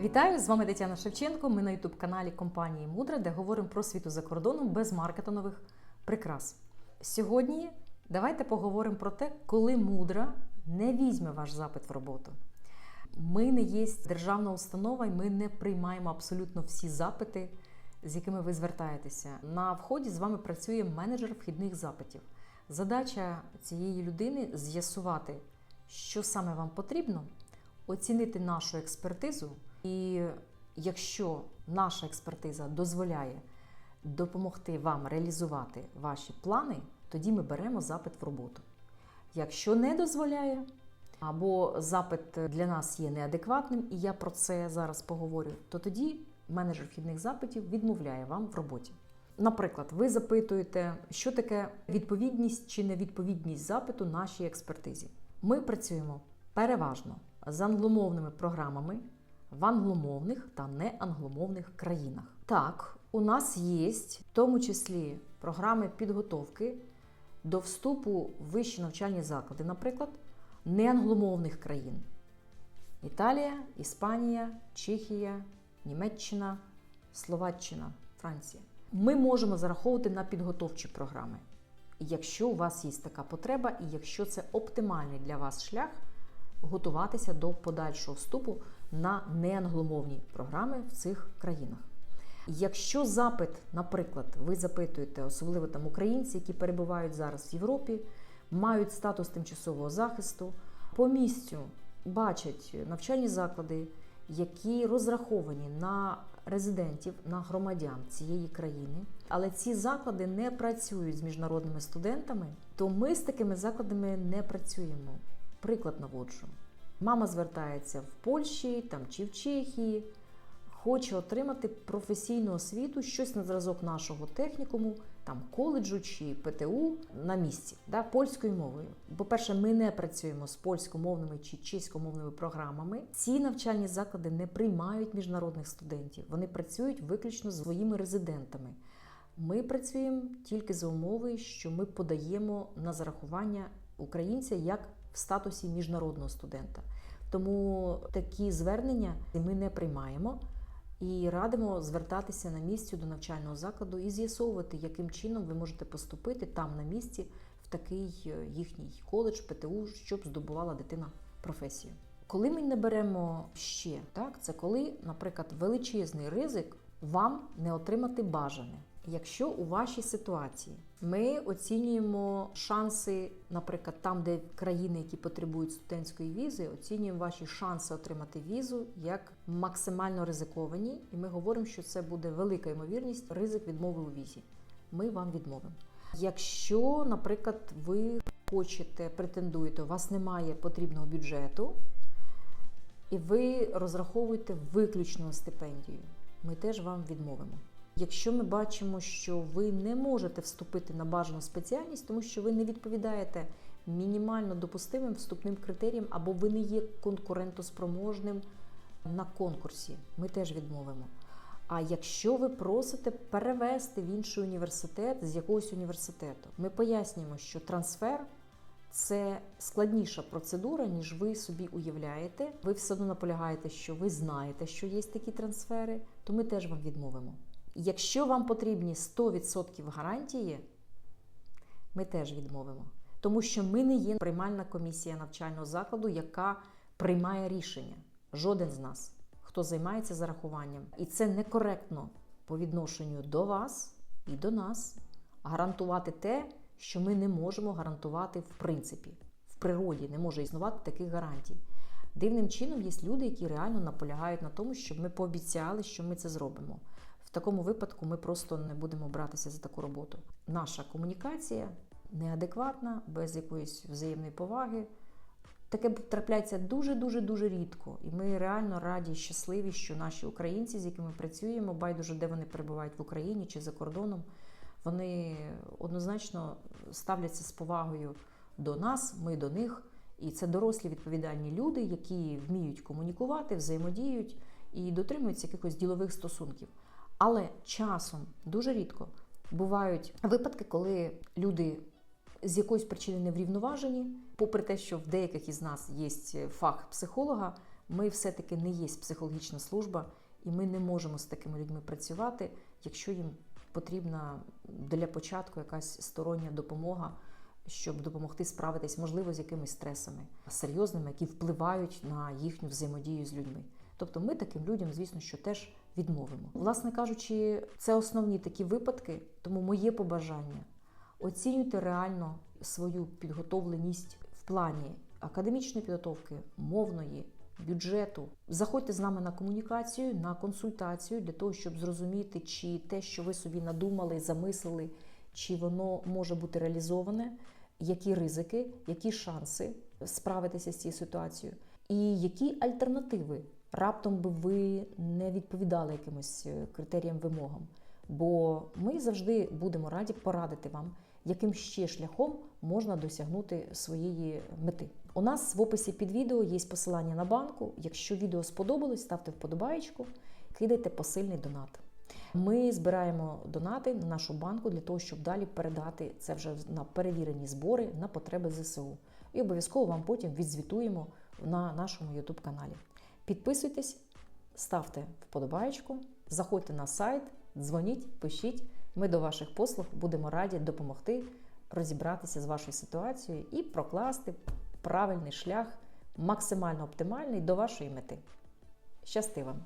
Вітаю! З вами Тетяна Шевченко. Ми на ютуб-каналі компанії Мудра, де говоримо про світу за кордоном без маркетингових прикрас. Сьогодні давайте поговоримо про те, коли мудра не візьме ваш запит в роботу. Ми не є державна установа, і ми не приймаємо абсолютно всі запити, з якими ви звертаєтеся. На вході з вами працює менеджер вхідних запитів. Задача цієї людини з'ясувати, що саме вам потрібно, оцінити нашу експертизу. І якщо наша експертиза дозволяє допомогти вам реалізувати ваші плани, тоді ми беремо запит в роботу. Якщо не дозволяє, або запит для нас є неадекватним, і я про це зараз поговорю, то тоді менеджер вхідних запитів відмовляє вам в роботі. Наприклад, ви запитуєте, що таке відповідність чи невідповідність запиту нашій експертизі. Ми працюємо переважно з англомовними програмами в англомовних та неангломовних країнах. Так, у нас є в тому числі програми підготовки до вступу в вищі навчальні заклади, наприклад, неангломовних країн: Італія, Іспанія, Чехія, Німеччина, Словаччина, Франція. Ми можемо зараховувати на підготовчі програми, якщо у вас є така потреба, і якщо це оптимальний для вас шлях готуватися до подальшого вступу на неангломовні програми в цих країнах. Якщо запит, наприклад, ви запитуєте, особливо там українці, які перебувають зараз в Європі, мають статус тимчасового захисту, по місцю бачать навчальні заклади, які розраховані на резидентів, на громадян цієї країни, але ці заклади не працюють з міжнародними студентами, то ми з такими закладами не працюємо. Приклад наводжу. Мама звертається в Польщі там, чи в Чехії, хоче отримати професійну освіту, щось на зразок нашого технікуму, там коледжу чи ПТУ на місці да, польською мовою. По-перше, ми не працюємо з польськомовними чи чеськомовними програмами. Ці навчальні заклади не приймають міжнародних студентів. Вони працюють виключно з своїми резидентами. Ми працюємо тільки за умови, що ми подаємо на зарахування українця як в статусі міжнародного студента. Тому такі звернення ми не приймаємо і радимо звертатися на місці до навчального закладу і з'ясовувати, яким чином ви можете поступити там на місці в такий їхній коледж, ПТУ, щоб здобувала дитина професію. Коли ми не беремо ще, так це коли, наприклад, величезний ризик вам не отримати бажане. Якщо у вашій ситуації ми оцінюємо шанси, наприклад, там, де країни, які потребують студентської візи, оцінюємо ваші шанси отримати візу як максимально ризиковані, і ми говоримо, що це буде велика ймовірність, ризик відмови у візі. Ми вам відмовимо. Якщо, наприклад, ви хочете, претендуєте, у вас немає потрібного бюджету, і ви розраховуєте виключну стипендію, ми теж вам відмовимо. Якщо ми бачимо, що ви не можете вступити на бажану спеціальність, тому що ви не відповідаєте мінімально допустимим вступним критеріям, або ви не є конкурентоспроможним на конкурсі, ми теж відмовимо. А якщо ви просите перевести в інший університет з якогось університету, ми пояснюємо, що трансфер це складніша процедура, ніж ви собі уявляєте. Ви все одно наполягаєте, що ви знаєте, що є такі трансфери, то ми теж вам відмовимо. Якщо вам потрібні 100% гарантії, ми теж відмовимо. Тому що ми не є приймальна комісія навчального закладу, яка приймає рішення. Жоден з нас, хто займається зарахуванням. І це некоректно по відношенню до вас і до нас гарантувати те, що ми не можемо гарантувати в принципі. В природі не може існувати таких гарантій. Дивним чином є люди, які реально наполягають на тому, щоб ми пообіцяли, що ми це зробимо. В такому випадку ми просто не будемо братися за таку роботу. Наша комунікація неадекватна, без якоїсь взаємної поваги. Таке трапляється дуже-дуже дуже рідко. І ми реально раді і щасливі, що наші українці, з якими працюємо, байдуже де вони перебувають в Україні чи за кордоном, вони однозначно ставляться з повагою до нас, ми до них. І це дорослі відповідальні люди, які вміють комунікувати, взаємодіють і дотримуються якихось ділових стосунків. Але часом дуже рідко бувають випадки, коли люди з якоїсь причини не врівноважені, попри те, що в деяких із нас є фах психолога, Ми все-таки не є психологічна служба, і ми не можемо з такими людьми працювати, якщо їм потрібна для початку якась стороння допомога, щоб допомогти справитись, можливо, з якимись стресами серйозними, які впливають на їхню взаємодію з людьми. Тобто ми таким людям, звісно, що теж відмовимо. Власне кажучи, це основні такі випадки, тому моє побажання оцінюйте реально свою підготовленість в плані академічної підготовки, мовної, бюджету. Заходьте з нами на комунікацію, на консультацію для того, щоб зрозуміти, чи те, що ви собі надумали, замислили, чи воно може бути реалізоване, які ризики, які шанси справитися з цією ситуацією, і які альтернативи. Раптом би ви не відповідали якимось е, критеріям вимогам. Бо ми завжди будемо раді порадити вам, яким ще шляхом можна досягнути своєї мети. У нас в описі під відео є посилання на банку. Якщо відео сподобалось, ставте вподобаєчку, кидайте посильний донат. Ми збираємо донати на нашу банку для того, щоб далі передати це вже на перевірені збори на потреби ЗСУ. І обов'язково вам потім відзвітуємо на нашому YouTube каналі. Підписуйтесь, ставте вподобаєчку, заходьте на сайт, дзвоніть, пишіть. Ми до ваших послуг будемо раді допомогти розібратися з вашою ситуацією і прокласти правильний шлях, максимально оптимальний до вашої мети. Щасти вам!